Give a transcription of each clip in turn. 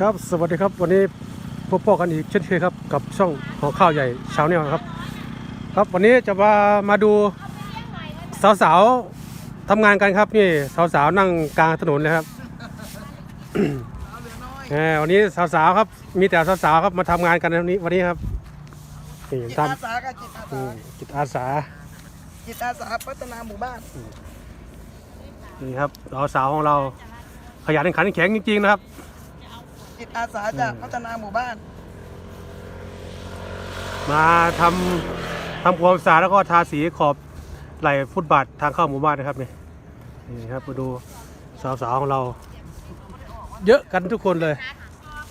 ครับสวัสดีครับวันนี้พบพ่อกันอีกเช่นเคยครับกับช่องของข้าวใหญ่ชาวเนี่ยครับ ครับวันนี้จะมามาดูสาวๆทำงานกันครับนี่สาวๆนั่งกลางถนนเลยครับแหมวันนี้สาวๆครับ มีแต่สาวๆครับมาทำงานกันวันนี้วันนี้ครับนี่จิตทอาสาค่ะจิตอาำอืสามจิตอาสาจิตอาสาพัฒนาหมู่บ้านนี่ครับสาวๆของเราขยันขันแข็งจริงๆนะครับ จิตอาสาจากพัฒนาหมู่บ้าน มาทำทำความสะอาดแล้วก็ทาสีขอบไหล่ฟุตบาททางเข้าหมู่บ้านนะครับนี่นี่ครับมาดูสาวๆของเรา เยอะกันทุกคนเลย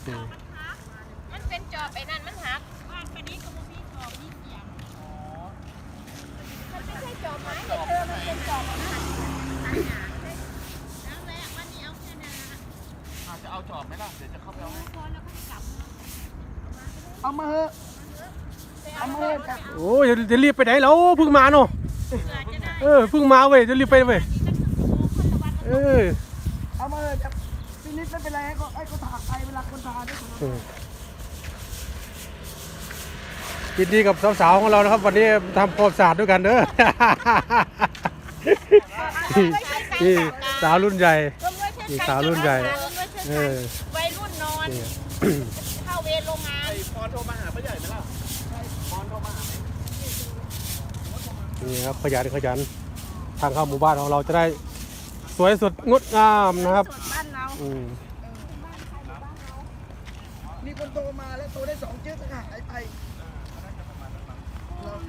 นี่มันเป็นจอบไอ้นั่นมันหักบ้านปนี้ก็บ่มีจอบมีเสียงมันไม่ใช่จอบไม้แต่เธอมันเป็นจอบไม้ จจะเอาจอบไหมล่ะ เดี๋ยวจะเข้าไปเอาให้พอแล้วก็ให้กลับเอามาเถอะเอามาเถอะจ้ะโอ้ยจะรีบไปไหนแล้วเพิ่งมาเนาะเผื่อจะได้เออเพิ่งมาเว้ยจะรีบไปเว้ยเออเอามาเถอะจ้ะพี่นิดไม่เป็นไรให้เขาให้เขาถากไปเวลาคนทานด้วยคนอืมยินดีกับสาวๆของเรานะครับ วันนี้ทำความสะอาดด้วยกันเด้อนี่สาวรุ่นใหญ่นี่สาวรุ่นใหญ่ เออ วัยรุ่นนอนนี่เข้าเวรโรงงานไอ้พรโทรมาหาป้าใหญ่ไหมล่ะพรโทรมาหาไหมนี่ครับขยันขยันทางเข้าหมู่บ้านของเราจะได้สวยสดงดงามนะครับส่วนบ้านเราอืมมีคนโตมาแล้วโตได้สองชื่อก็หายไป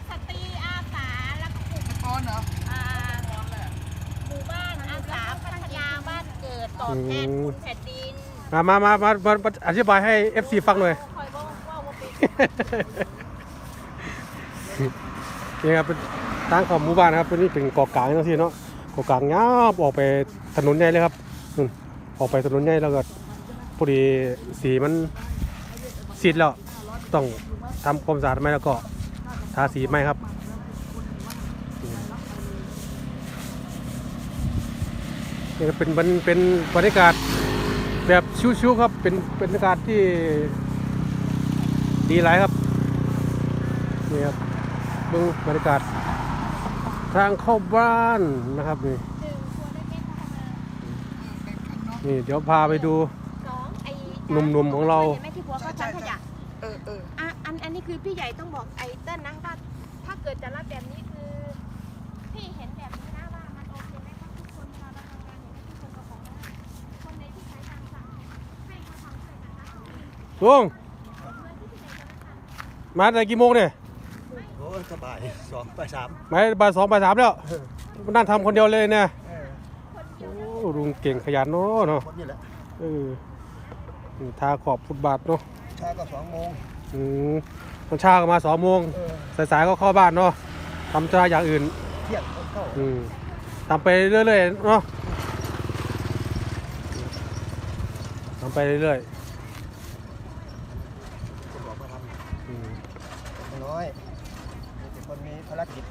สตรีอาสาแล้วก็กลุ่มปอนเหรอ อ่าหมู่บ้านอาสาพัฒนาบ้านเกิด ตอบแทนคุณแผ่นดินมามามามามามาอธิบายให้ FC ฟังหน่อย คอยว่าว่าว่าเป็นนี่ครับเป็นทางเข้าหมู่บ้านนะครับเป็นนี่เป็นเกาะกลางนะที่เนาะเกาะกลางยาวออกไปถนนใหญ่เลยครับนู่นออกไปถนนใหญ่แล้วก็พอดีสีมันสีดแล้วต้องทำความสะอาดไหมแล้วก็ทาสีไหมครับ นี่ก็เป็นบรรเป็นบรรยากาศแบบชิวๆครับเป็นเป็นบรรยากาศที่ดีหลายครับนี่ครับดูบรรยากาศ ทางเข้าบ้านนะครับนี่นี่เดี๋ยวพาไปดูสองไอ้หนุ่มๆของเราแม่ที่บัวเขาทำขยะเออเอออะอันอันนี้คือพี่ใหญ่ต้องบอกไอ้เติ้ลนะว่าถ้าเกิดจะรับแบบนี้คือพี่เห็นแบบนี้ ลุงมาแต่กี่โมงเนี่ยโอ้สบายสองไปสามมาบ่ายสองบ่ายสามแล้วมานั่งทำคนเดียวเลยเนี่ยโอ้ลุงเก่งขยันเนาะเนาะคนนี้แหละเออนี่ทาขอบฟุตบาทเนาะเช้าก็สองโมงอืมตอนเช้าก็มาสองโมงเออสายๆก็เข้าบ้านเนาะทำธุระอย่างอื่นเที่ยงก็เข้าอืมทำไปเรื่อยๆเนาะทำไปเรื่อยค ภารกิจ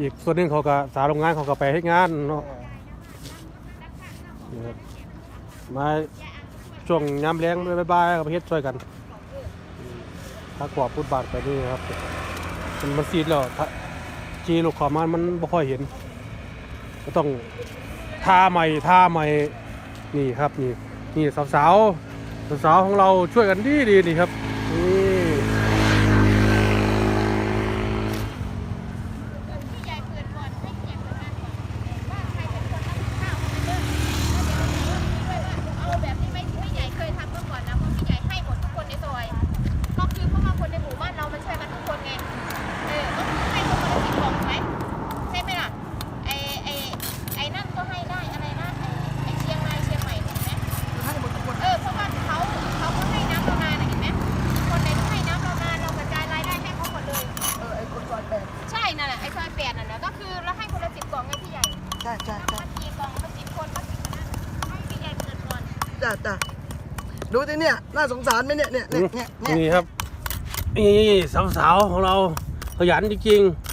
อีกส่วนหนึ่งเขาก็สาวโรงงานเขาก็ไปให้งานเนาะนี่ครับมาช่วงยามแรงบ่ายๆก็ไปเฮ็ดช่วยกันอืมถ้ากวาดพุทบาทไปนี่ครับ มันมันซีดแล้วถ้าจีลูกขอมันมันบ่ค่อยเห็น ก็ต้องทาใหม่ทาใหม่นี่ครับนี่นี่สาวสาวๆสาวๆของเราช่วยกันดีดีนี่ครับนี่ จ้าจ้าดูสิเนี่ยน่าสงสารไหมเนี่ยเนี่ยเนี่ยเนี่ยเนี่ยนี่ครับนี่สาวๆของเราขยันจริงๆ